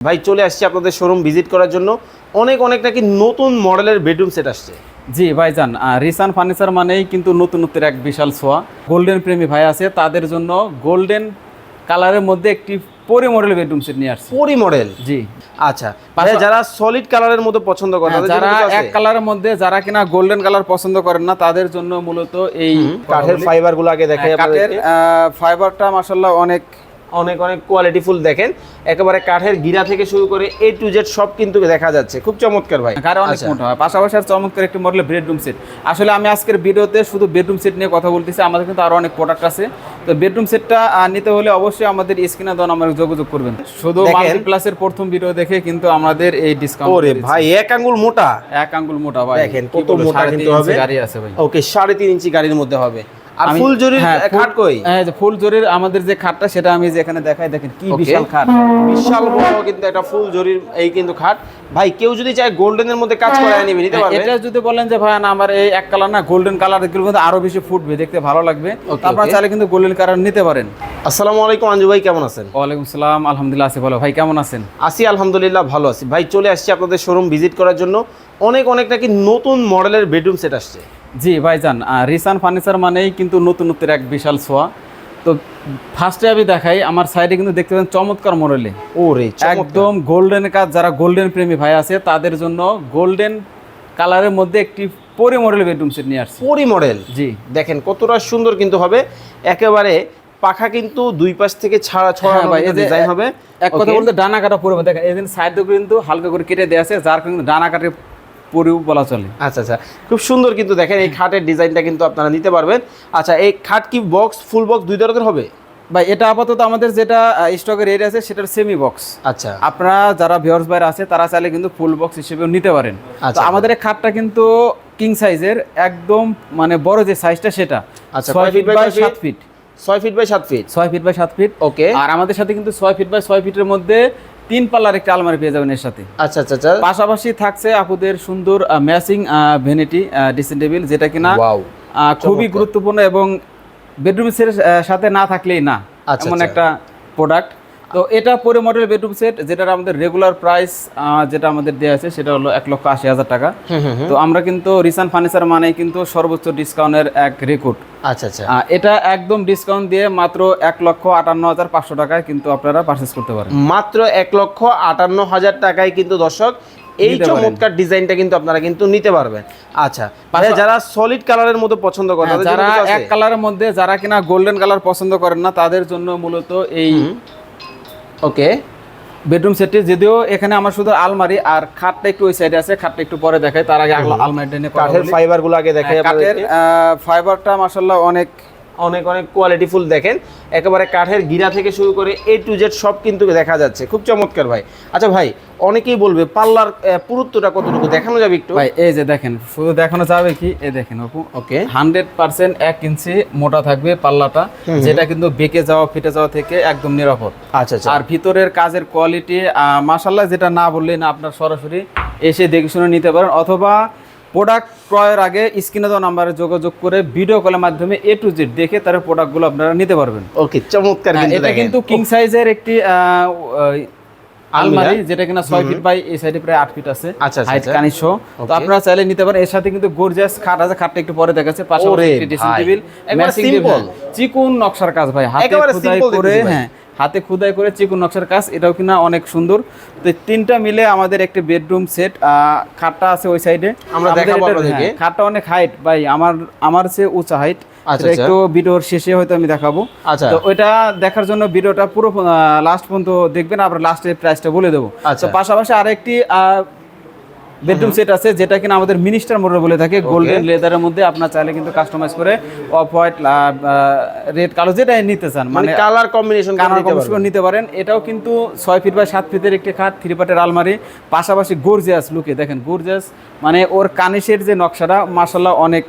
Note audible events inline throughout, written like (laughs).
ভাই চলে আসছি আপনাদের শোরুম ভিজিট করার জন্য। অনেক অনেক নাকি নতুন মডেলের বেডরুম সেট আসছে। জি ভাইজান রিসান ফার্নিচার মানেই কিন্তু নতুনত্বের এক বিশাল ছোঁয়া। গোল্ডেন প্রেমী ভাই আছে তাদের জন্য গোল্ডেন কালারের মধ্যে একটি পরি মডেল বেডরুম সেট নিয়ে আসছে। পরি মডেল জি। আচ্ছা ভাই যারা সলিড কালারের মধ্যে পছন্দ করে হ্যাঁ, যারা এক কালারের মধ্যে যারা কিনা গোল্ডেন কালার পছন্দ করেন না তাদের জন্য মূলত এই কাঠের ফাইবারগুলো আগে দেখাই হ্যাঁ, কাঠের ফাইবারটা মাসাল্লাহ অনেক অনেক অনেক কোয়ালিটিফুল দেখেন। একেবারে কাঠের গিরা থেকে শুরু করে এ টু জেড সব কিন্তু দেখা যাচ্ছে। খুব চমৎকার ভাই। কারে অনেক আচ্ছা। মোটা হয়। পাশাপাশি আর চমৎকার একটি মডেলের বেডরুম সেট আসলে আমি আজকের ভিডিওতে শুধু বেডরুম সেট নিয়ে কথা বলতেছি আমাদের কিন্তু আরও অনেক প্রোডাক্ট আছে। তো বেডরুম সেটটা নিতে হলে অবশ্যই আমাদের স্ক্রিনে দেওয়া আমার যোগাযোগ করবেন। শুধু দেখেন। মাল্টিপ্লাসের প্রথম ভিডিও দেখে কিন্তু আমাদের এই ডিসকাউন্ট ওরে ভাই এক আঙ্গুল মোটা। এক আঙ্গুল মোটা ভাই। দেখেন, কত মোটা কিন্তু হবে। গাড়ি আছে ভাই। ওকে সাড়ে তিন ইঞ্চি গাড়ির মধ্যে হবে। আর ফুল জরির হ্যাঁ, খাট কই? হ্যাঁ, ফুল জরির আমাদের যে খাটটা সেটা আমি যে এখানে দেখাই দেখেন কি বিশাল খাট। বিশাল বড় কিন্তু একটা ফুল জরির এই কিন্তু খাট। ভাই কেউ যদি চায় গোল্ডেনের মধ্যে কাজ করে নিবে নিতে পারবে? এটা যদি বলেন যে ভাই না আমার এই এক কালার না গোল্ডেন কালার এগুলো কিন্তু আরও বেশি ফুটবে দেখতে ভালো লাগবে। আপনারা চাইলে কিন্তু গোল্ডেন কালার নিতে পারেন। আসসালামু আলাইকুম আঞ্জু ভাই কেমন আছেন? ওয়ালাইকুম সালাম আলহামদুলিল্লাহ আছি ভালো। ভাই কেমন আছেন? আছি আলহামদুলিল্লাহ ভালো আছি। ভাই চলে আসছি আপনাদের শোরুম ভিজিট করার জন্য। অনেক অনেক নাকি নতুন মডেলের বেডরুম সেট আসছে। জি ভাইজান রিসান ফার্নিচার মানেই কিন্তু নতুনত্বের এক বিশাল ছোঁয়া। তো ফার্স্টে আমি দেখাই আমার সাইডে কিন্তু দেখতে পাচ্ছেন চমৎকার মডেলে ওরে একদম একদম গোল্ডেন কাজ যারা গোল্ডেন প্রেমী ভাই আছে তাদের জন্য গোল্ডেন কালারের মধ্যে একটি পরি মডেল বেডরুম সেট নিয়ে আসছি। পরি মডেল জি। দেখেন কতটা সুন্দর কিন্তু হবে। একেবারে পাখা কিন্তু দুই পাশ থেকে ছাড়া ছড়া হ্যাঁ ভাই, ডিজাইন হবে। এক কথা? বলতে ডানা কাটা পরে দেখেন এই সাইড কিন্তু হালকা করে কেটে দেওয়া আছে যার কারণে ডানা কাটে পরেও বলা চলে। আচ্ছা আচ্ছা। খুব সুন্দর কিন্তু দেখেন এই খাটের ডিজাইনটা কিন্তু আপনারা নিতে পারবেন। আচ্ছা এই খাট কি বক্স ফুল বক্স দুই ধরনের হবে? ভাই এটা আপাতত আমাদের যেটা স্টকের রেট আছে সেটার সেমি বক্স আচ্ছা। আপনারা যারা ভিউয়ার্স বাইরে আছে তারা চাইলে কিন্তু ফুল বক্স হিসেবেও নিতে পারেন। আচ্ছা। আমাদের এই খাটটা কিন্তু কিং সাইজের একদম মানে বড় যে সাইজটা সেটা। আচ্ছা, ছয় ফিট বাই সাত ফিট ছয় ফিট বাই সাত ফিট ছয় ফিট বাই সাত ফিট ওকে আর আমাদের সাথে কিন্তু ছয় ফিট বাই ছয় ফিটের মধ্যে তিন পাল্লার একটা আলমারি পেয়ে যাবেন এর সাথে। আচ্ছা আচ্ছা আচ্ছা। পাশাপাশি থাকছে আপুদের সুন্দর ম্যাচিং ভ্যানিটি ড্রেসিং টেবিল যেটা কিনা খুবই গুরুত্বপূর্ণ এবং বেডরুম সেটের সাথে না থাকলেই না। আচ্ছা, এমন আচ্ছা। একটা প্রোডাক্ট তো এটা পরে মডেল বেডরুম সেট যেটার আমাদের রেগুলার প্রাইস যেটা আমাদের দেওয়া আছে সেটা হলো এক লক্ষ আশি হাজার টাকা। তো আমরা কিন্তু রিসান ফার্নিচার মানে কিন্তু সর্বোচ্চ ডিসকাউন্টের এক রেকর্ড আচ্ছা আচ্ছা। এটা একদম ডিসকাউন্ট দিয়ে মাত্র এক লক্ষ আটান্ন হাজার পাঁচশো টাকায় কিন্তু আপনারা পারচেস করতে পারেন। মাত্র এক লক্ষ আটান্ন হাজার টাকায় কিন্তু দর্শক এই চমৎকার ডিজাইনটা কিন্তু আপনারা কিন্তু নিতে পারবেন। আচ্ছা ভাইয়া, যারা সলিড কালারের মধ্যে পছন্দ করে হ্যাঁ, যারা এক কালারের মধ্যে যারা কিনা গোল্ডেন কালার পছন্দ করেন না তাদের জন্য মূলত এই ওকে বেডরুম সেটটি যদিও এখানে আমার শুধু আলমারি আর খাটটা একটু ওই সাইডে আছে খাটটা একটু পরে দেখাই। তার আগে আল- আলমারিটা নিয়ে কাঠের ফাইবারগুলো ফাইবারগুলো আগে দেখাই হ্যাঁ, কাঠের ফাইবারটা মাসাল্লাহ অনেক অনেক অনেক কোয়ালিটিফুল দেখেন। একেবারে কাঠের গিরা থেকে শুরু করে এ টু জেড সব কিন্তু দেখা যাচ্ছে। খুব চমৎকার ভাই। আচ্ছা ভাই অনেকেই বলবে পাল্লার পুরুত্বটা কতটুকু? দেখানো যাবে একটু? ভাই এই যে দেখেন শুধু দেখানো যাবে কি? এ দেখেন ওকে। হান্ড্রেড পার্সেন্ট এক ইঞ্চি মোটা থাকবে পাল্লাটা যেটা কিন্তু বেঁকে যাওয়া ফেটে যাওয়া থেকে একদম নিরাপদ। আচ্ছা আচ্ছা। আর ভিতরের কাজের কোয়ালিটি মাসাল্লাহ যেটা না বললে না আপনার সরাসরি এসে দেখে শুনে নিতে পারেন। অথবা প্রোডাক্ট ক্রয়ের আগে স্ক্রিনে দেওয়া নাম্বারে যোগাযোগ করে ভিডিও কলের মাধ্যমে এ টু জেড দেখে তার প্রোডাক্টগুলো আপনারা নিতে পারবেন। ওকে চমৎকার হ্যাঁ, এটা কিন্তু কিং সাইজের একটি আলমারি। যেটা কিনা ছয় ফিট বাই এই সাইডে প্রায় আট ফিট আছে আচ্ছা, আচ্ছা, হাইট আচ্ছা। কানিশ তো আপনারা চাইলে নিতে পারেন। এর সাথে কিন্তু গর্জিয়াস খাট আছে খাটটা একটু পরে দেখাচ্ছে। পাশাপাশি ড্রেসিং টেবিল একবারে। চিকুন নকশার কাজ ভাই হাতে খোদাই করে হ্যাঁ। হাতে খুদাই করে চিকুন নকশার কাজ এটাও কিনা অনেক সুন্দর তো তিনটা মিলে আমাদের একটি বেডরুম সেট খাটটা আছে ওই সাইডে আমরা দেখাবো আপনাদেরকে। খাটটা অনেক হাইট ভাই আমার আমার সে উঁচা হাইট আচ্ছা, আচ্ছা। একটু ভিডিওর শেষে হয়তো আমি দেখাবো আচ্ছা তো ওইটা দেখার জন্য ভিডিওটা পুরো লাস্ট পর্যন্ত দেখবেন আবার লাস্টের প্রাইসটা বলে দেবো আচ্ছা। পাশাপাশি আরেকটি বেডরুম সেট আছে যেটা কিনা আমাদের মিনিস্টার মডেল বলে থাকে গোল্ডেন লেদারের মধ্যে আপনার চাইলে কিন্তু কাস্টমাইজ করে অফ হোয়াইট রেড কালো যেটাই নিতে চান মানে কালার কম্বিনেশন কানার কমিশন নিতে পারেন। এটাও কিন্তু ছয় ফিট বাই সাত ফিটের একটি খাট থ্রি পার্টের আলমারি পাশাপাশি গর্জিয়াস লুকে দেখেন গর্জিয়াস মানে ওর কানিসের যে নকশাটা মাসাল্লাহ অনেক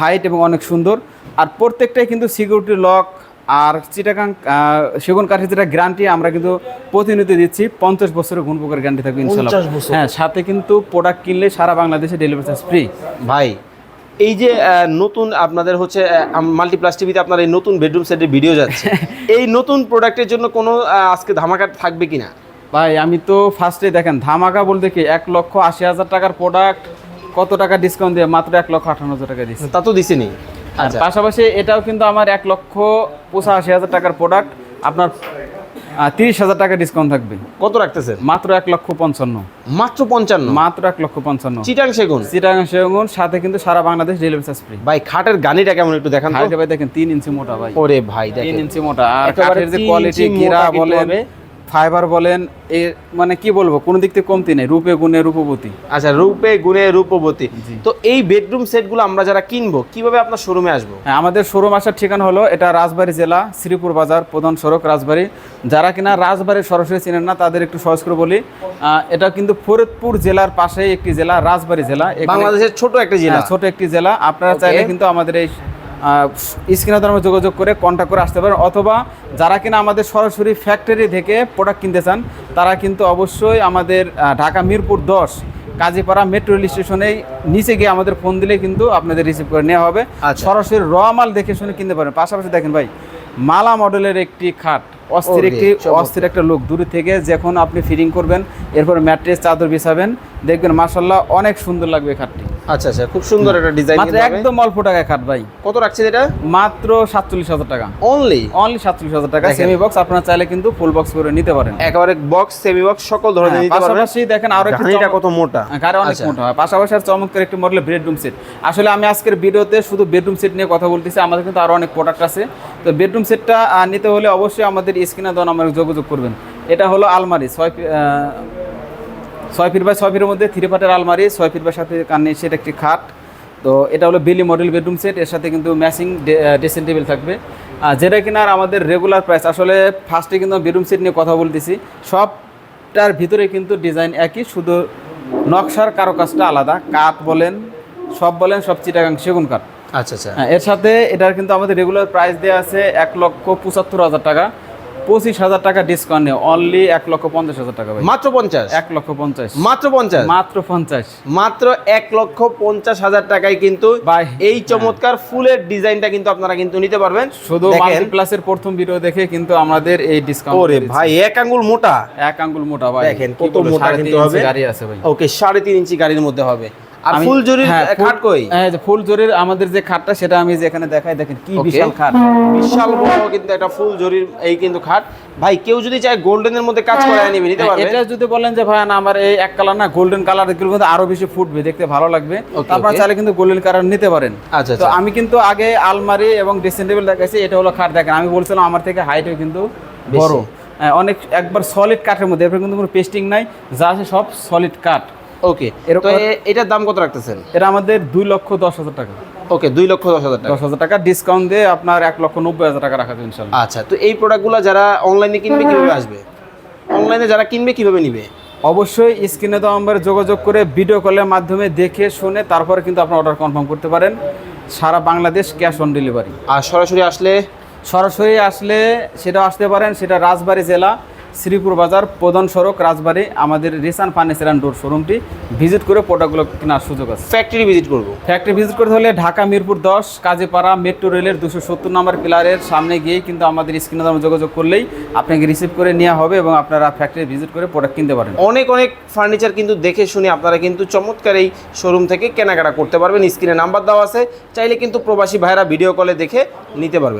হাইট এবং অনেক সুন্দর। আর প্রত্যেকটাই কিন্তু সিকিউরিটি লক আর আহ, সেগুন কাঠের যেটা গ্যারান্টি আমরা কিন্তু প্রতিনিধি দিচ্ছি পঞ্চাশ বছরের গুণপোকের গ্যারান্টি থাকবে ইনশাল্লাহ হ্যাঁ সাথে কিন্তু প্রোডাক্ট কিনলে সারা বাংলাদেশে ডেলিভারি চার্জ ফ্রি ভাই এই যে নতুন আপনাদের হচ্ছে মাল্টিপ্লাস টিভিতে আপনার এই নতুন বেডরুম সেটের ভিডিও যাচ্ছে। (laughs) এই নতুন প্রোডাক্টের জন্য কোনো আজকে ধামাকা থাকবে কিনা? ভাই আমি তো ফার্স্টে দেখেন ধামাকা বলতে কি এক লক্ষ আশি হাজার টাকার প্রোডাক্ট কত টাকা ডিসকাউন্ট দিয়ে মাত্র এক লক্ষ আঠান্ন হাজার টাকা দিচ্ছি। তা তো দিছেনি। আচ্ছা। পাশাপাশি এটাও কিন্তু আমার এক লক্ষ পঁচাশি হাজার টাকার প্রোডাক্ট আপনার তিরিশ হাজার টাকা ডিসকাউন্ট থাকবে। কত রাখতেছেন? মাত্র এক লক্ষ পঞ্চান্ন। মাত্র পঞ্চান্ন? মাত্র এক লক্ষ পঞ্চান্ন। চিটাং সেগুন? চিটাগাং সেগুন সাথে কিন্তু সারা বাংলাদেশ ডেলিভারি চার্জ ফ্রি ভাই খাটের গানিটা কেমন একটু দেখান ভাই দেখেন তিন ইঞ্চি মোটা ভাই। ওরে ভাই তিন ইঞ্চি মোটা। আর কাঠের যে কোয়ালিটি ইঞ্চি গিরা ফাইবার বলেন এ মানে কি বলব কোনো দিক থেকে কমতি নেই রূপে গুণে রূপবতী। আচ্ছা রূপে গুণে রূপবতী। তো এই বেডরুম সেটগুলো আমরা যারা কিনবো কীভাবে আপনার শোরুমে আসব? হ্যাঁ আমাদের শোরুম আসার ঠিকানা হলো এটা রাজবাড়ী জেলা শ্রীপুর বাজার প্রধান সড়ক রাজবাড়ী। যারা কিনা রাজবাড়ী সরাসরি চিনেন না তাদের একটু সহজ করে বলি এটা কিন্তু ফরিদপুর জেলার পাশেই একটি জেলা রাজবাড়ী জেলা। বাংলাদেশের ছোট একটা জেলা। হ্যাঁ, ছোট একটি জেলা। আপনারা. চাইলে কিন্তু আমাদের এই স্ক্রিনে আমরা যোগাযোগ করে কন্ট্যাক্ট করে আসতে পারেন। অথবা যারা কিনা আমাদের সরাসরি ফ্যাক্টরি থেকে প্রোডাক্ট কিনতে চান তারা কিন্তু অবশ্যই আমাদের ঢাকা মিরপুর দশ কাজীপাড়া মেট্রো রেল স্টেশনে নিচে গিয়ে আমাদের ফোন দিলে কিন্তু আপনাদের রিসিভ করে নেওয়া হবে। আচ্ছা। সরাসরি র মাল দেখে শুনে কিনতে পারেন। পাশাপাশি দেখেন ভাই মালা মডেলের একটি খাট। অস্থির একটি অস্থির একটা লোক দূরে থেকে যখন আপনি ফিটিং করবেন এরপর ম্যাট্রেস চাদর বিছাবেন দেখবেন মাসাল্লাহ অনেক সুন্দর লাগবে খাটটি। আচ্ছা আচ্ছা খুব সুন্দর একটা ডিজাইন মাত্র একদম অল্প টাকায় খাট ভাই। কত রাখছেন এটা? মাত্র সাতচল্লিশ হাজার টাকা। অনলি অনলি সাতচল্লিশ হাজার টাকা। সেমি বক্স আপনারা চাইলে কিন্তু ফুল বক্স করে নিতে পারেন। একেবারে বক্স সেমি বক্স সকল ধরনের হ্যাঁ, নিতে পারবেন। পাশাপাশি দেখেন আরও গাড়িটা কত মোটা। হ্যাঁ, গাড়ি অনেক আচ্ছা। মোটা। হয় পাশাপাশি আর চমৎকার একটি মডেলের বেডরুম সেট আসলে আমি আজকের ভিডিওতে শুধু বেডরুম সেট নিয়ে কথা বলতেছি আমাদের কিন্তু আরও অনেক প্রোডাক্ট আছে। তো বেডরুম সেটটা নিতে হলে অবশ্যই আমাদের স্ক্রিনে দেওয়া নাম্বারে যোগাযোগ করবেন। এটা হলো আলমারি ছয় ছয় ফিট বাই ছয় ফিটের মধ্যে থ্রি পার্টের আলমারি ছয় ফিট বাই সাথে কানে সেট একটি খাট। তো এটা হলো বিলি মডেল বেডরুম সেট এর সাথে কিন্তু ম্যাচিং ড্রেসিং টেবিল থাকবে। আর যেটা কিনা আর আমাদের রেগুলার প্রাইস আসলে ফার্স্টে কিন্তু বেডরুম সেট নিয়ে কথা বলতেছি। সবটার ভিতরে কিন্তু ডিজাইন একই শুধু নকশার কারও কাজটা আলাদা। কাঠ বলেন সব বলেন সব চিটাগাং সেগুন কাঠ। আচ্ছা আচ্ছা। হ্যাঁ এর সাথে এটার কিন্তু আমাদের রেগুলার প্রাইস দেওয়া আছে এক লক্ষ পঁচাত্তর হাজার টাকা। পঁচিশ হাজার টাকা ডিসকাউন্ট নেই অনলি এক লক্ষ পঞ্চাশ হাজার টাকা মাত্র পঞ্চাশ? এক লক্ষ পঞ্চাশ। মাত্র পঞ্চাশ? মাত্র পঞ্চাশ। মাত্র এক লক্ষ পঞ্চাশ হাজার টাকায় কিন্তু এই চমৎকার ফুলের ডিজাইনটা কিন্তু আপনারা কিন্তু নিতে পারবেন। শুধু মাল্টিপ্লাসের প্রথম ভিডিও দেখে কিন্তু আমাদের এই ডিসকাউন্ট ওরে ভাই এক আঙ্গুল মোটা। এক আঙ্গুল মোটা ভাই। দেখেন, কত মোটা কিন্তু হবে। গাড়ি আছে ভাই। ওকে সাড়ে তিন ইঞ্চি গাড়ির মধ্যে হবে। আর ফুল জরির হ্যাঁ, খাট কই? হ্যাঁ, যে ফুল জরির আমাদের যে খাটটা সেটা আমি যে এখানে দেখাই দেখেন কি বিশাল খাট। বিশাল বড় কিন্তু একটা ফুল জরির এই কিন্তু খাট। ভাই কেউ যদি চায় গোল্ডেনের মধ্যে কাজ করে নিবে নিতে হ্যাঁ, পারবে? এটা যদি বলেন যে ভাই না আমার এই এক কালার না গোল্ডেন কালার এগুলো কিন্তু আরও বেশি ফুটবে দেখতে ভালো লাগবে। তারপর. চাইলে কিন্তু গোল্ডেন কালার নিতে পারেন। আচ্ছা তো আচ্ছা। আমি কিন্তু আগে আলমারি এবং ড্রেসিং টেবিল দেখাইছি এটা হলো খাট দেখেন আমি বলছিলাম আমার থেকে হাইটও কিন্তু বড়। হ্যাঁ, অনেক একবার সলিড কাঠের মধ্যে এরপর কিন্তু কোনো পেস্টিং নাই যা আছে সব সলিড কাঠ। ওকে তো এটার দাম কত রাখতেছেন? এটা আমাদের দুই লক্ষ দশ হাজার টাকা। ওকে দুই লক্ষ দশ হাজার টাকা। দশ হাজার টাকা ডিসকাউন্ট দিয়ে আপনার এক লক্ষ নব্বই হাজার টাকা রাখা ইনশাল্লাহ। আচ্ছা তো এই প্রোডাক্টগুলো যারা অনলাইনে কিনবে কীভাবে আসবে? অনলাইনে যারা কিনবে কীভাবে নিবে? অবশ্যই স্ক্রিনে তো আমার যোগাযোগ করে ভিডিও কলের মাধ্যমে দেখে শুনে তারপরে কিন্তু আপনার অর্ডার কনফার্ম করতে পারেন। সারা বাংলাদেশ ক্যাশ অন ডেলিভারি আর সরাসরি আসলে? সরাসরি আসলে সেটা আসতে পারেন সেটা রাজবাড়ী জেলা শ্রীপুর বাজার প্রধান সড়ক রাজবাড়ী আমাদের রিসান ফার্নিচার অ্যান্ড ডোর শোরুমটি ভিজিট করে প্রোডাক্টগুলো কেনার সুযোগ আছে। ফ্যাক্টরি ভিজিট করব। ফ্যাক্টরি ভিজিট করতে হলে ঢাকা মিরপুর দশ কাজীপাড়া মেট্রো রেলের দুশো সত্তর নম্বর পিলারের সামনে গিয়ে কিন্তু আমাদের স্ক্রিনে দামে যোগাযোগ করলেই আপনাকে রিসিভ করে নেওয়া হবে এবং আপনারা ফ্যাক্টরি ভিজিট করে প্রোডাক্ট কিনতে পারেন অনেক অনেক ফার্নিচার কিন্তু দেখে শুনে আপনারা কিন্তু চমৎকার এই শোরুম থেকে কেনাকাটা করতে পারবেন। স্ক্রিনে নাম্বার দেওয়া আছে চাইলে কিন্তু প্রবাসী ভাইরা ভিডিও কলে দেখে নিতে পারবেন